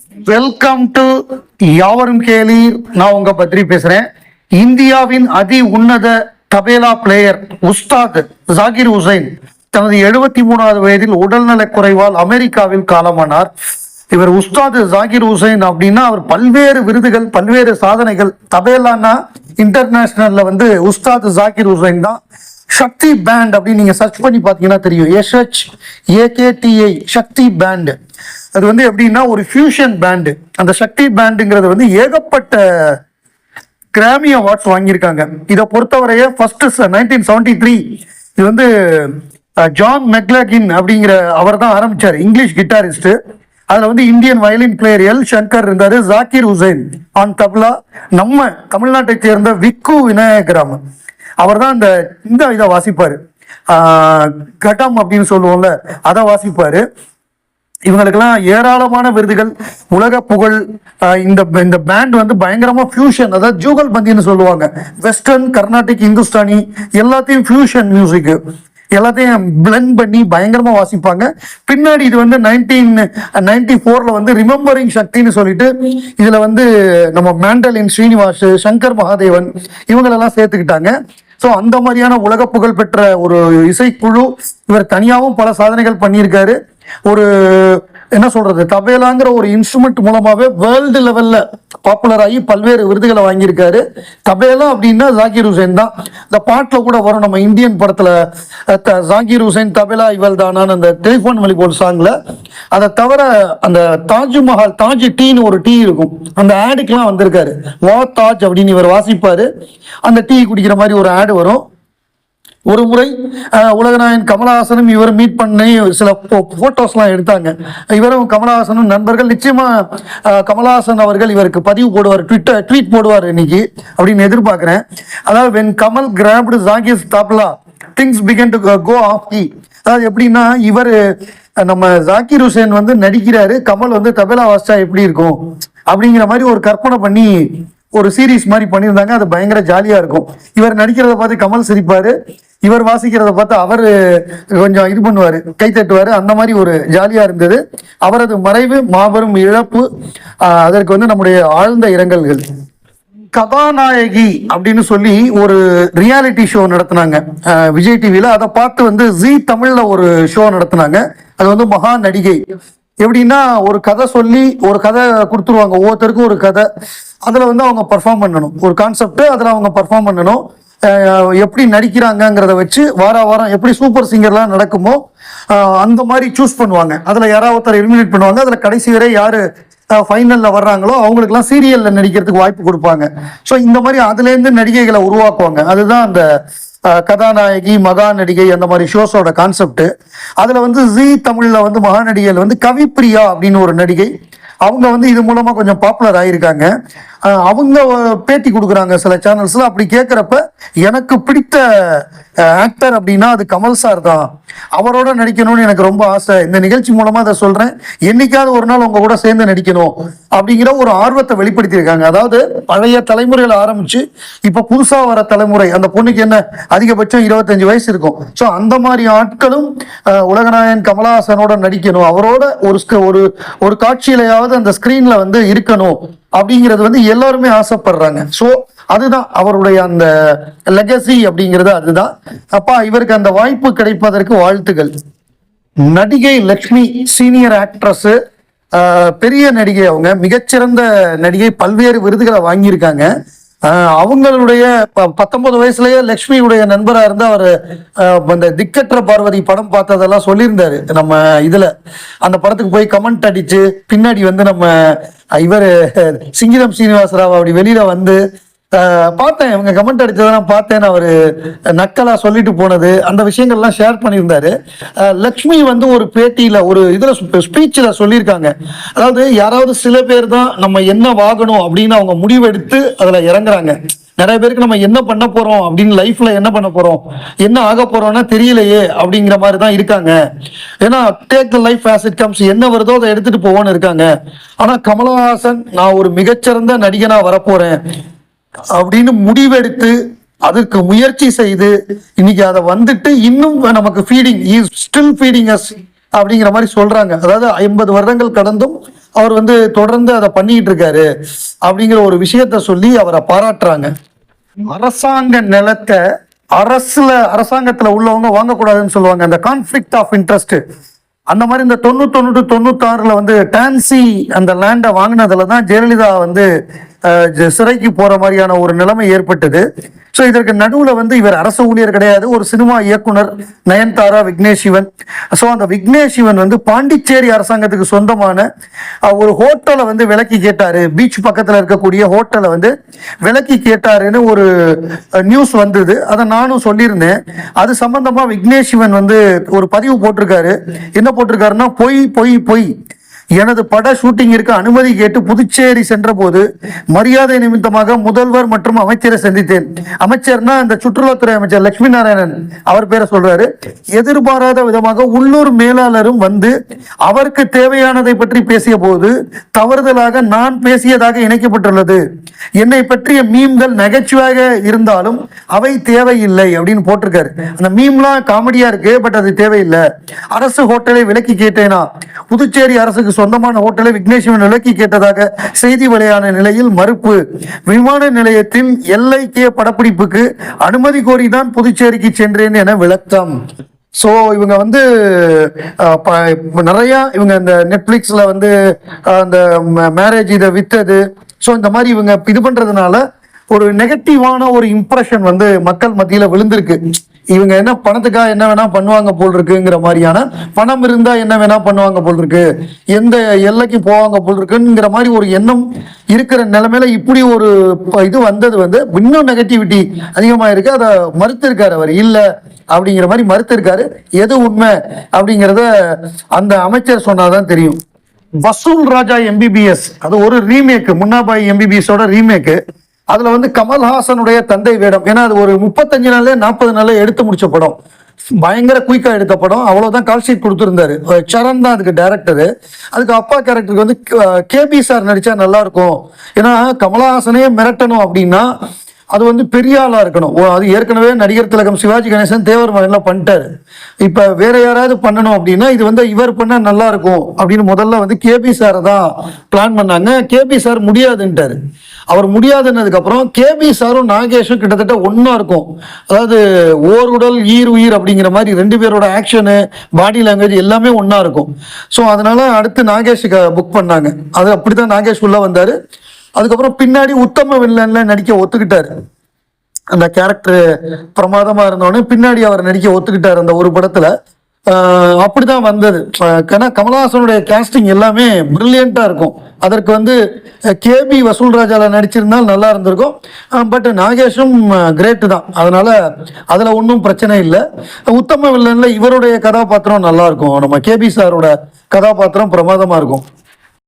Welcome to யாவரும் கேளீர் நான் உங்க பத்ரி பேசுறேன். இந்தியாவின் அதி உன்னத தபேலா பிளேயர் உஸ்தாத் ஜாகிர் ஹுசைன் தனது எழுபத்தி மூணாவது வயதில் உடல்நலக் குறைவால் அமெரிக்காவில் காலமானார். இவர் உஸ்தாத் ஜாகிர் ஹுசைன் அப்படின்னா அவர் பல்வேறு விருதுகள் பல்வேறு சாதனைகள் தபேலானா இன்டர்நேஷனல்ல வந்து உஸ்தாத் ஜாகிர் ஹுசைன் தான். சக்தி பேண்ட் அப்படின்னு நீங்க சர்ச் பண்ணி பார்த்தீங்கன்னா தெரியும். SH AKTI Shakti band. அது வந்து எப்படின்னா ஒரு ஃபியூஷன் பேண்டு. அந்த சக்தி பேண்டுங்கிறது வந்து ஏகப்பட்ட கிராமி அவார்ட்ஸ் வாங்கியிருக்காங்க. இதை பொறுத்தவரையே ஃபர்ஸ்ட் நைன்டீன் செவன்டி த்ரீ இது வந்து ஜான் மெக்லகின் அப்படிங்கிற அவர் தான் ஆரம்பிச்சார். இங்கிலீஷ் கிட்டாரிஸ்ட் அதுல வந்து Indian violin player L Shankar இருந்தாரு. ஜாக்கிர் ஹுசைன் ஆன் தப்லா நம்ம தமிழ்நாட்டை சேர்ந்த விக்கு விநாயகராமன் அவர் தான் இந்த இந்த இதை வாசிப்பாரு. கட்டம் அப்படின்னு சொல்லுவோம்ல அதை வாசிப்பாரு. இவங்களுக்கெல்லாம் ஏராளமான விருதுகள் உலக புகழ் இந்த இந்த பேண்ட் வந்து பயங்கரமாக ஃபியூஷன் அதாவது ஜூகல் பந்தின்னு சொல்லுவாங்க. வெஸ்டர்ன் கர்நாடிக் இந்துஸ்தானி எல்லாத்தையும் ஃபியூஷன் மியூசிக்கு எல்லாத்தையும் பிளெண்ட் பண்ணி பயங்கரமா வாசிப்பாங்க. பின்னாடி இது வந்து நைன்டீன் நைன்டி ஃபோரில் வந்து ரிமெம்பரிங் சக்தின்னு சொல்லிட்டு இதுல வந்து நம்ம மேண்டலின் ஸ்ரீனிவாஸ் சங்கர் மகாதேவன் இவங்களெல்லாம் சேர்த்துக்கிட்டாங்க. ஸோ அந்த மாதிரியான உலக புகழ் பெற்ற ஒரு இசைக்குழு இவர் தனியாகவும் பல சாதனைகள் பண்ணியிருக்காரு. ஒரு என்ன சொல்றது? தபேலாங்கிற ஒரு இன்ஸ்ட்ருமெண்ட் மூலமாவே வேர்ல்டு லெவல்ல பாப்புலர் ஆகி பல்வேறு விருதுகளை வாங்கியிருக்காரு. தபேலா அப்படின்னா ஜாகிர் ஹுசைன் தான். இந்த பாட்டில் கூட வரும். நம்ம இந்தியன் படத்துல த- ஜாகிர் ஹுசைன் தபேலா இவள் தானான்னு அந்த டெலிஃபோன் வழிபோல் சாங்ல அதை தவிர அந்த தாஜ்மஹால் தாஜ் டீன்னு ஒரு டீ இருக்கும். அந்த ஆடுக்கெல்லாம் வந்திருக்காரு. வா தாஜ் அப்படின்னு இவர் வாசிப்பாரு. அந்த டீ குடிக்கிற மாதிரி ஒரு ஆடு வரும். ஒரு முறை உலகநாயன் கமலஹாசனும் இவர் மீட் பண்ணி சில போட்டோஸ்லாம் எடுத்தாங்க. இவரும் கமலஹாசனும் நண்பர்கள். நிச்சயமாக கமலஹாசன் அவர்கள் இவருக்கு பதிவு போடுவார். ட்விட்டர் ட்வீட் போடுவார் இன்னைக்கு அப்படின்னு எதிர்பார்க்குறேன். அதாவது when Kamal crafted Zakir's tabla things began to go of the அதாவது எப்படின்னா இவர் நம்ம ஜாக்கிர் ஹுசேன் வந்து நடிக்கிறாரு. கமல் வந்து தபேலா வாஸ்டா எப்படி இருக்கும்? அப்படிங்கிற மாதிரி ஒரு கற்பனை பண்ணி ஒரு சீரிஸ் மாதிரி பண்ணியிருந்தாங்க. அது பயங்கர ஜாலியாக இருக்கும். இவர் நடிக்கிறத பார்த்து கமல் சிரிப்பார். இவர் வாசிக்கிறத பார்த்து அவர் கொஞ்சம் இது பண்ணுவார் கை தட்டுவார். அந்த மாதிரி ஒரு ஜாலியாக இருந்தது. அவரது மறைவு மாபெரும் இழப்பு அதற்கு வந்து நம்முடைய ஆழ்ந்த இரங்கல்கள். கதாநாயகி அப்படின்னு சொல்லி ஒரு ரியாலிட்டி ஷோ நடத்தினாங்க. விஜய் டிவியில் அதை பார்த்து வந்து ஜி தமிழில் ஒரு ஷோ நடத்தினாங்க. அது வந்து மகா நடிகை எப்படின்னா ஒரு கதை சொல்லி ஒரு கதை கொடுத்துருவாங்க. ஒவ்வொருத்தருக்கும் ஒரு கதை. அதில் வந்து அவங்க பர்ஃபார்ம் பண்ணணும். ஒரு கான்செப்ட் அதில் அவங்க பர்ஃபார்ம் பண்ணணும். எப்படி நடிக்கிறாங்கங்கிறத வச்சு வார வாரம் எப்படி சூப்பர் சிங்கர்லாம் நடக்குமோ அந்த மாதிரி சூஸ் பண்ணுவாங்க. அதில் யாராவது ஒருத்தர் எலிமினேட் பண்ணுவாங்க. அதில் கடைசி வரை யார் ஃபைனலில் வர்றாங்களோ அவங்களுக்குலாம் சீரியலில் நடிக்கிறதுக்கு வாய்ப்பு கொடுப்பாங்க. ஸோ இந்த மாதிரி அதுலேருந்து நடிகைகளை உருவாக்குவாங்க. அதுதான் அந்த கதாநாயகி மகா நடிகை அந்த மாதிரி ஷோஸோட கான்செப்ட் அதுல வந்து ஜி தமிழ்ல வந்து மகா நடிகையில் வந்து கவிப்பிரியா அப்படின்னு ஒரு நடிகை. அவங்க வந்து இது மூலமா கொஞ்சம் பாப்புலர் ஆயிருக்காங்க. அவங்க பேட்டி கொடுக்குறாங்க சில சேனல்ஸ்ல அப்படி கேட்குறப்ப எனக்கு பிடித்த ஆக்டர் அப்படின்னா அது கமல் சார் தான். அவரோட நடிக்கணும்னு எனக்கு ரொம்ப ஆசை. இந்த நிகழ்ச்சி மூலமா அதை சொல்றேன். என்னைக்காவது ஒரு நாள் உங்க கூட சேர்ந்து நடிக்கணும் அப்படிங்கிற ஒரு ஆர்வத்தை வெளிப்படுத்தியிருக்காங்க. அதாவது பழைய தலைமுறையில ஆரம்பிச்சு இப்ப புதுசா வர தலைமுறை அந்த பொண்ணுக்கு என்ன அதிகபட்சம் இருபத்தஞ்சு வயசு இருக்கும். ஸோ அந்த மாதிரி ஆட்களும் அஹ், உலகநாயகன் கமலஹாசனோட நடிக்கணும். அவரோட ஒரு ஒரு ஒரு காட்சியிலையாவது அந்த ஸ்கிரீன்ல வந்து இருக்கணும். அப்படிங்கிறது வந்து எல்லாருமே ஆசைப்படுறாங்க. ஸோ அதுதான் அவருடைய அந்த லெகசி அப்படிங்கிறது அதுதான். அப்பா இவருக்கு அந்த வாய்ப்பு கிடைப்பதற்கு வாழ்த்துக்கள். நடிகை லக்ஷ்மி சீனியர் ஆக்ட்ரஸ் பெரிய நடிகை அவங்க மிகச்சிறந்த நடிகை பல்வேறு விருதுகளை வாங்கியிருக்காங்க. அவங்களுடைய ப- பத்தொன்பது வயசுலயே லக்ஷ்மியுடைய நண்பராக இருந்து அவர் அந்த திக்கற்ற பார்வதி படம் பார்த்ததெல்லாம் சொல்லியிருந்தாரு. நம்ம இதுல அந்த படத்துக்கு போய் கமெண்ட் அடிச்சு பின்னாடி வந்து நம்ம இவர் சிங்கிதம் சீனிவாசராவ் அப்படி வெளியில வந்து பார்த்தேன். இவங்க கமெண்ட் அடித்ததெல்லாம் பார்த்தேன். அவர் நக்கலாக சொல்லிட்டு போனது. அந்த விஷயங்கள்லாம் ஷேர் பண்ணியிருந்தாரு. லக்ஷ்மி வந்து ஒரு பேட்டியில் ஒரு இதில் ஸ்பீச்சில் சொல்லியிருக்காங்க. அதாவது யாராவது சில பேர் தான் நம்ம என்ன வாங்கணும் அப்படின்னு அவங்க முடிவெடுத்து அதில் இறங்குறாங்க. நிறைய பேருக்கு நம்ம என்ன பண்ண போறோம் அப்படின்னு லைஃப்ல என்ன பண்ண போறோம்? என்ன ஆக போறோம்னா தெரியலையே அப்படிங்கிற மாதிரி தான் இருக்காங்க. ஏன்னா take the life as it comes என்ன வருதோ அதை எடுத்துட்டு போவோன்னு இருக்காங்க. ஆனா கமலஹாசன் நான் ஒரு மிகச்சிறந்த நடிகனா வரப்போறேன். அப்படின்னு முடிவெடுத்து அதுக்கு முயற்சி செய்து இன்னைக்கு அதை வந்துட்டு இன்னும் நமக்கு ஃபீடிங் ஸ்டில் ஃபீடிங் அஸ் அப்படிங்கிற மாதிரி சொல்றாங்க. அதாவது ஐம்பது வருடங்கள் கடந்தும் அவர் வந்து தொடர்ந்து அதை பண்ணிட்டு இருக்காரு அப்படிங்கிற ஒரு விஷயத்த சொல்லி அவரை பாராட்டுறாங்க. அரசாங்க நிலத்தை அரசுல அரசாங்கத்துல உள்ளவங்க வாங்கக்கூடாதுன்னு சொல்லுவாங்க. அந்த கான்ஃபிளிக்ட் ஆஃப் இன்ட்ரெஸ்ட் அந்த மாதிரி இந்த தொண்ணூத்தொன்னு டு தொண்ணூத்தாறுல வந்து டான்சி அந்த லேண்டை வாங்கினதுல தான் ஜெயலலிதா வந்து சிறைக்கு போற மாதிரியான ஒரு நிலைமை ஏற்பட்டது. ஸோ இதற்கு நடுவில் வந்து இவர் அரசு ஊழியர் கிடையாது ஒரு சினிமா இயக்குனர் நயன்தாரா விக்னேஷ் சிவன் ஸோ அந்த விக்னேஷ் சிவன் வந்து பாண்டிச்சேரி அரசாங்கத்துக்கு சொந்தமான ஒரு ஹோட்டலை வந்து விலக்கி கேட்டாரு. பீச் பக்கத்தில் இருக்கக்கூடிய ஹோட்டலை வந்து விலக்கி கேட்டாருன்னு ஒரு நியூஸ் வந்தது. அதை நானும் சொல்லியிருந்தேன். அது சம்பந்தமாக விக்னேஷ் சிவன் வந்து ஒரு பதிவு போட்டிருக்காரு. என்ன போட்டிருக்காருன்னா பொய் பொய் பொய். எனது பட ஷூட்டிங்கிற்கு அனுமதி கேட்டு புதுச்சேரி சென்றபோது மரியாதை நிமித்தமாக முதல்வர் மற்றும் அமைச்சரை சந்தித்தேன். அமைச்சர்னா இந்த சுற்றுலாத்துறை அமைச்சர் லட்சுமி நாராயணன். அவர் பேரை சொல்றாரு. எதிர்பாராத விதமாக உள்ளூர் மேலாளரும் வந்து அவருக்கு தேவையானதை பற்றி பேசிய போது தவறுதலாக நான் பேசியதாக இணைக்கப்பட்டுள்ளது. என்னை பற்றிய மீம்கள் நகைச்சுவையாக இருந்தாலும் அவை தேவையில்லை அப்படின்னு போட்டிருக்காரு. அந்த மீம்லாம் காமெடியா இருக்கு பட் அது தேவையில்லை. அரசு ஹோட்டலை விலக்கி கேட்டேனா? புதுச்சேரி அரசுக்கு சொந்தமான ஹோட்டலை விக்னேஸ்வரன் விலக்கி கேட்டதாக செய்தி வெளியான நிலையில் மறுப்பு. விமான நிலையத்தில் எல்ஐகே படப்பிடிப்புக்கு அனுமதி கோரிதான் புதுச்சேரிக்கு சென்றேன் என விளக்கம். ஸோ இவங்க வந்து நிறையா இவங்க இந்த நெட்ஃப்ளிக்ஸில் வந்து அந்த மேரேஜ் இதை வித்தது. ஸோ இந்த மாதிரி இவங்க இது பண்றதுனால ஒரு நெகட்டிவான ஒரு இம்ப்ரெஷன் வந்து மக்கள் மத்தியில விழுந்திருக்கு. இவங்க என்ன பணத்துக்காக என்ன வேணா பண்ணுவாங்க போல் இருக்குங்கிற மாதிரியான பணம் இருந்தா என்ன வேணா பண்ணுவாங்க போல் இருக்கு எந்த எல்லைக்கு போவாங்க போல் இருக்குங்கிற மாதிரி ஒரு எண்ணம் இருக்கிற நிலைமையில இப்படி ஒரு இது வந்தது வந்து இன்னும் நெகட்டிவிட்டி அதிகமா இருக்கு அதை மறுத்திருக்காரு அவர். இல்ல அப்படிங்கிற மாதிரி மறுத்திருக்காரு. எது உண்மை அப்படிங்கிறத அந்த அமைச்சர் சொன்னாதான் தெரியும். வசூல் ராஜா எம்பிபிஎஸ் அது ஒரு ரீமேக் முன்னாபாய் எம்பிபிஎஸோட ரீமேக்கு அதுல வந்து கமல்ஹாசனுடைய தந்தை வேடம். ஏன்னா அது ஒரு முப்பத்தஞ்சு நாள்ல நாற்பது நாள்ல எடுத்து முடிச்ச படம். பயங்கர குயிக்கா எடுத்த படம். அவ்வளவுதான் கால் ஷீட் கொடுத்துருந்தாரு. சரண் தான் அதுக்கு டேரக்டரு அதுக்கு அப்பா கேரக்டருக்கு வந்து கேபி சார் நடிச்சா நல்லா இருக்கும். ஏன்னா கமலஹாசனே மிரட்டணும் அப்படின்னா அது வந்து பெரிய ஆளா இருக்கணும். அது ஏற்கனவே நடிகர் திலகம் சிவாஜி கணேசன் தேவர் மகன்லாம் பண்ணிட்டாரு. இப்ப வேற யாராவது பண்ணணும் அப்படின்னா இது வந்து இவர் பண்ணா நல்லா இருக்கும் அப்படின்னு முதல்ல வந்து கேபி சாரை தான் பிளான் பண்ணாங்க. கேபி சார் முடியாதுன்ட்டாரு. அவர் முடியாதுன்னதுக்கப்புறம் கேபி சாரும் நாகேஷும் கிட்டத்தட்ட ஒன்றா இருக்கும். அதாவது ஓர் உடல் ஈர் உயிர் அப்படிங்கிற மாதிரி ரெண்டு பேரோட ஆக்ஷனு பாடி லாங்குவேஜ் எல்லாமே ஒன்றா இருக்கும். ஸோ அதனால் அடுத்து நாகேஷுக்கு புக் பண்ணாங்க. அது அப்படி தான் நாகேஷ் உள்ளே வந்தார். அதுக்கப்புறம் பின்னாடி உத்தம வில்லன்ல நடிக்க ஒத்துக்கிட்டாரு. அந்த கேரக்டர் பிரமாதமாக இருந்தோடனே பின்னாடி அவர் நடிக்க ஒத்துக்கிட்டார் அந்த ஒரு படத்தில். அப்படிதான் வந்தது. ஏன்னா கமலஹாசனுடைய கேஸ்டிங் எல்லாமே பிரில்லியண்டா இருக்கும். அதற்கு வந்து கேபி வசூல் நடிச்சிருந்தால் நல்லா இருந்திருக்கும். பட் நாகேஷும் கிரேட்டு தான். அதனால அதுல ஒன்றும் பிரச்சனை இல்லை. உத்தம வில்லன்ல இவருடைய கதாபாத்திரம் நல்லா இருக்கும். நம்ம கேபி சாரோட கதாபாத்திரம் பிரமாதமா இருக்கும்.